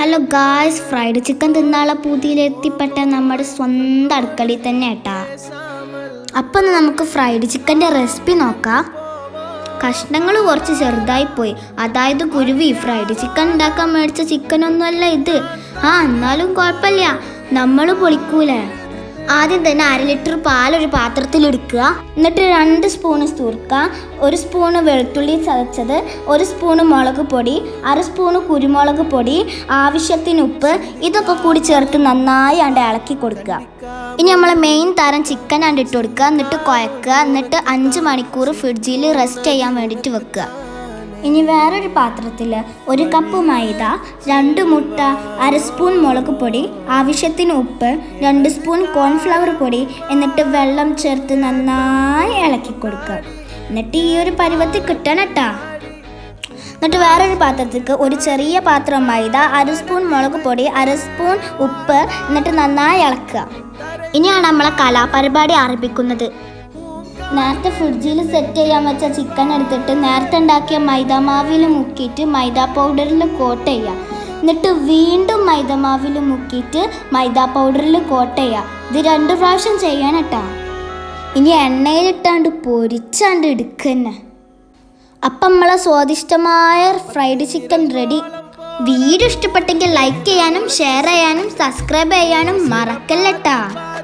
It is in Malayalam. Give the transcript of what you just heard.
ഹലോ ഗായ്സ് ഫ്രൈഡ് ചിക്കൻ തിന്നാളെ പൂതിയിലെത്തിപ്പെട്ട നമ്മുടെ സ്വന്തം അടുക്കളയിൽ തന്നെ ഏട്ടാ. അപ്പം നമുക്ക് ഫ്രൈഡ് ചിക്കന്റെ റെസിപ്പി നോക്കാം. കഷ്ണങ്ങൾ കുറച്ച് ചെറുതായി പോയി. അതായത് കുരുവി ഫ്രൈഡ് ചിക്കൻ ഉണ്ടാക്കാൻ മേടിച്ച ചിക്കനൊന്നുമല്ല ഇത്. ആ എന്നാലും കുഴപ്പമില്ല. നമ്മൾ പൊളിക്കൂലേ? ആദ്യം തന്നെ അര ലിറ്റർ പാൽ ഒരു പാത്രത്തിൽ എടുക്കുക. എന്നിട്ട് രണ്ട് സ്പൂണ് സുർക്ക ഒരു സ്പൂണ് വെളുത്തുള്ളി ചതച്ചത് ഒരു സ്പൂണ് മുളക് പൊടി അര സ്പൂണ് കുരുമുളക് പൊടി ആവശ്യത്തിന് ഉപ്പ് ഇതൊക്കെ കൂടി ചേർത്ത് നന്നായി അണ്ട് ഇളക്കി കൊടുക്കുക. ഇനി നമ്മൾ മെയിൻ തരം ചിക്കൻ ആണ്ട് ഇട്ട് കൊടുക്കുക. എന്നിട്ട് കുഴക്കുക. എന്നിട്ട് അഞ്ച് മണിക്കൂർ ഫ്രിഡ്ജിൽ റെസ്റ്റ് ചെയ്യാൻ വേണ്ടിയിട്ട് വെക്കുക. ഇനി വേറൊരു പാത്രത്തിൽ ഒരു കപ്പ് മൈദ രണ്ട് മുട്ട അര സ്പൂൺ മുളക് പൊടി ആവശ്യത്തിന് ഉപ്പ് രണ്ട് സ്പൂൺ കോൺഫ്ലവർ പൊടി എന്നിട്ട് വെള്ളം ചേർത്ത് നന്നായി ഇളക്കി കൊടുക്കുക. എന്നിട്ട് ഈ ഒരു പരുവത്തിൽ കിട്ടണം കേട്ടാ എന്നിട്ട് വേറൊരു പാത്രത്തിലേക്ക് ഒരു ചെറിയ പാത്രം മൈദ അര സ്പൂൺ മുളക് പൊടി അര സ്പൂൺ ഉപ്പ് എന്നിട്ട് നന്നായി ഇളക്കുക. ഇനിയാണ് നമ്മളെ കലാപരിപാടി ആരംഭിക്കുന്നത്. നേരത്തെ ഫ്രിഡ്ജിൽ സെറ്റ് ചെയ്യാൻ വെച്ച ചിക്കൻ എടുത്തിട്ട് നേരത്തെ ഉണ്ടാക്കിയ മൈദാമാവിൽ മുക്കിയിട്ട് മൈദ പൗഡറിൽ കോട്ട് ചെയ്യുക എന്നിട്ട് വീണ്ടും മൈദമാവിൽ മുക്കിയിട്ട് മൈദ പൗഡറിൽ കോട്ട് ചെയ്യുക ഇത് രണ്ട് പ്രാവശ്യം ചെയ്യണം കേട്ടോ ഇനി എണ്ണയിലിട്ടാണ്ട് പൊരിച്ചാണ്ട് എടുക്കന്നെ. അപ്പം നമ്മളെ സ്വാദിഷ്ടമായ ഫ്രൈഡ് ചിക്കൻ റെഡി വീഡിയോ ഇഷ്ടപ്പെട്ടെങ്കിൽ ലൈക്ക് ചെയ്യാനും ഷെയർ ചെയ്യാനും സബ്സ്ക്രൈബ് ചെയ്യാനും മറക്കല്ലട്ടാ.